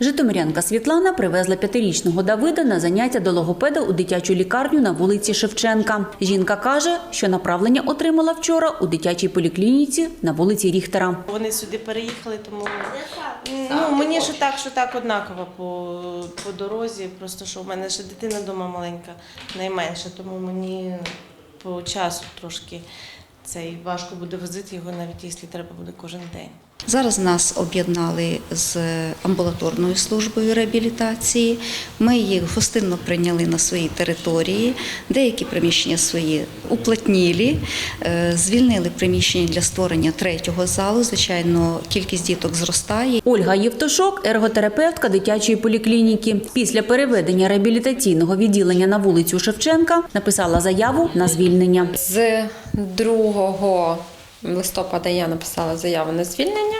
Житомирянка Світлана привезла п'ятирічного Давида на заняття до логопеда у дитячу лікарню на вулиці Шевченка. Жінка каже, що направлення отримала вчора у дитячій поліклініці на вулиці Ріхтера. Вони сюди переїхали, тому ну, мені що так, що так однаково по, по дорозі. Просто що в мене ще дитина вдома маленька, найменша, тому мені по часу трошки цей важко буде возити його, навіть якщо треба буде кожен день. Зараз нас об'єднали з амбулаторною службою реабілітації. Ми їх гостинно прийняли на своїй території, деякі приміщення свої уплотнілі, е, звільнили приміщення для створення третього залу. Звичайно, кількість діток зростає. Ольга Євтушок, ерготерапевтка дитячої поліклініки. Після переведення реабілітаційного відділення на вулицю Шевченка написала заяву на звільнення. З 2 листопада я написала заяву на звільнення.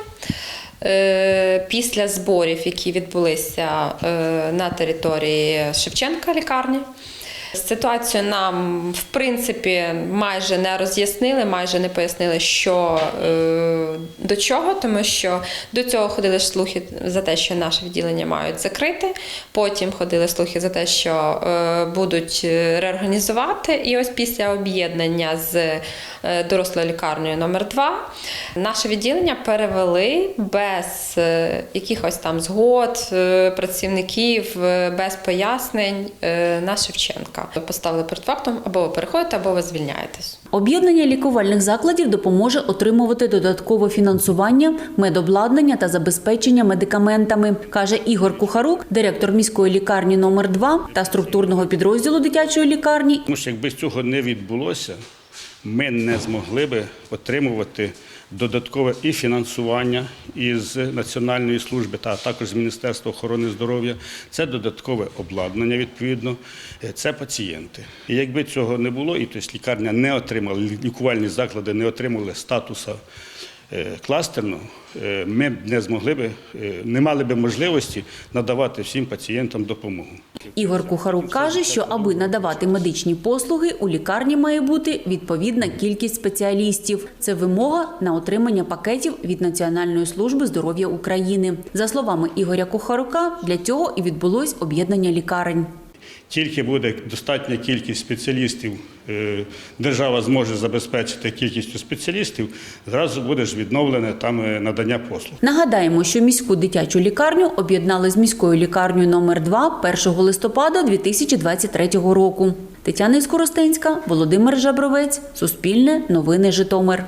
Е, Після зборів, які відбулися е, на території Шевченка лікарні, ситуацію нам в принципі майже не роз'яснили, майже не пояснили, що е, до чого, тому що до цього ходили слухи за те, що наше відділення мають закрити. Потім ходили слухи за те, що будуть реорганізувати. І ось після об'єднання з дорослою лікарнею номер 2 наше відділення перевели без е, якихось там згод е, працівників, е, без пояснень е, на Шевченка. Поставили перед фактом або ви переходите, або ви звільняєтесь. Об'єднання лікувальних закладів допоможе отримувати додаткове фінансування, медобладнання та забезпечення медикаментами, каже Ігор Кухарук, директор міської лікарні номер 2 та структурного підрозділу дитячої лікарні Тому що якби цього не відбулося, ми не змогли би отримувати додаткове і фінансування із Національної служби, та також з Міністерства охорони здоров'я. Це додаткове обладнання, відповідно, е, це пацієнти. І якби цього не було, і тобто лікарня не отримала, лікувальні заклади не отримали статуса е, кластерного, е, ми б не змогли би, е, не мали би можливості надавати всім пацієнтам допомогу. Ігор Кухарук каже, що аби надавати медичні послуги, у лікарні має бути відповідна кількість спеціалістів. Це вимога на отримання пакетів від Національної служби здоров'я України. За словами Ігоря Кухарука, для цього і відбулось об'єднання лікарень. Тільки буде достатня кількість спеціалістів, е, держава зможе забезпечити кількістю спеціалістів, зразу буде ж відновлене там е, надання послуг. Нагадаємо, що міську дитячу лікарню об'єднали з міською лікарнею номер 2 1 листопада 2023 року. Тетяна Іскоростенська, Володимир Жабровець, Суспільне, Новини Житомир.